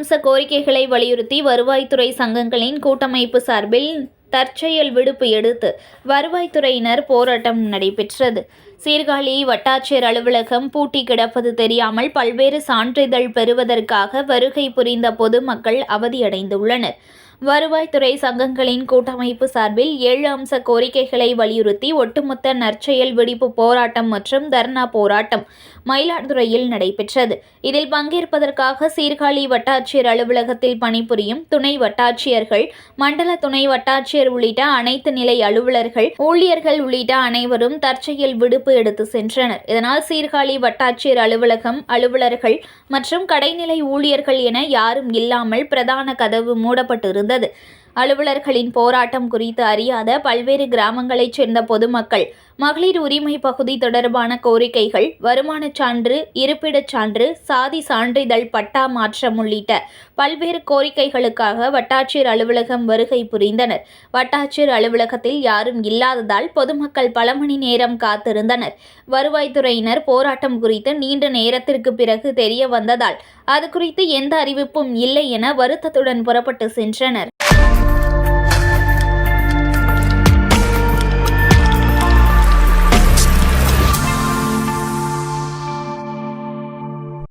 அம்ச கோரிக்கைகளை வலியுறுத்தி வருவாய்த்துறை சங்கங்களின் கூட்டமைப்பு சார்பில் தற்செயல் விடுப்பு எடுத்து வருவாய்த்துறையினர் போராட்டம் நடைபெற்றது. சீர்காழி வட்டாட்சியர் அலுவலகம் பூட்டி கிடப்பது தெரியாமல் பல்வேறு சான்றிதழ் பெறுவதற்காக வருகை புரிந்த பொதுமக்கள் அவதியடைந்துள்ளனர். வருவாய்த்துறை சங்கங்களின் கூட்டமைப்பு சார்பில் ஏழு அம்ச கோரிக்கைகளை வலியுறுத்தி ஒட்டுமொத்த நற்செயல் விடுப்பு போராட்டம் மற்றும் தர்ணா போராட்டம் மயிலாடுதுறையில் நடைபெற்றது. இதில் பங்கேற்பதற்காக சீர்காழி வட்டாட்சியர் அலுவலகத்தில் பணிபுரியும் துணை வட்டாட்சியர்கள் மண்டல துணை வட்டாட்சியர் உள்ளிட்ட அனைத்து நிலை அலுவலர்கள் ஊழியர்கள் உள்ளிட்ட அனைவரும் தற்செயல் விடுப்பு எடுத்து சென்றனர். இதனால் சீர்காழி வட்டாட்சியர் அலுவலகம் அலுவலர்கள் மற்றும் கடைநிலை ஊழியர்கள் என யாரும் இல்லாமல் பிரதான கதவு மூடப்பட்டிருந்தது. அலுவலர்களின் போராட்டம் குறித்து அறியாத பல்வேறு கிராமங்களைச் சேர்ந்த பொதுமக்கள் மகளிர் உரிமை பகுதி தொடர்பான கோரிக்கைகள் வருமானச் சான்று இருப்பிடச் சான்று சாதி சான்றிதழ் பட்டா மாற்றம் உள்ளிட்ட பல்வேறு கோரிக்கைகளுக்காக வட்டாட்சியர் அலுவலகம் வருகை புரிந்தனர். வட்டாட்சியர் அலுவலகத்தில் யாரும் இல்லாததால் பொதுமக்கள் பல மணி நேரம் காத்திருந்தனர். வருவாய்த்துறையினர் போராட்டம் குறித்து நீண்ட நேரத்திற்கு பிறகு தெரிய வந்ததால் அது குறித்து எந்த அறிவிப்பும் இல்லை என வருத்தத்துடன் புறப்பட்டு சென்றனர்.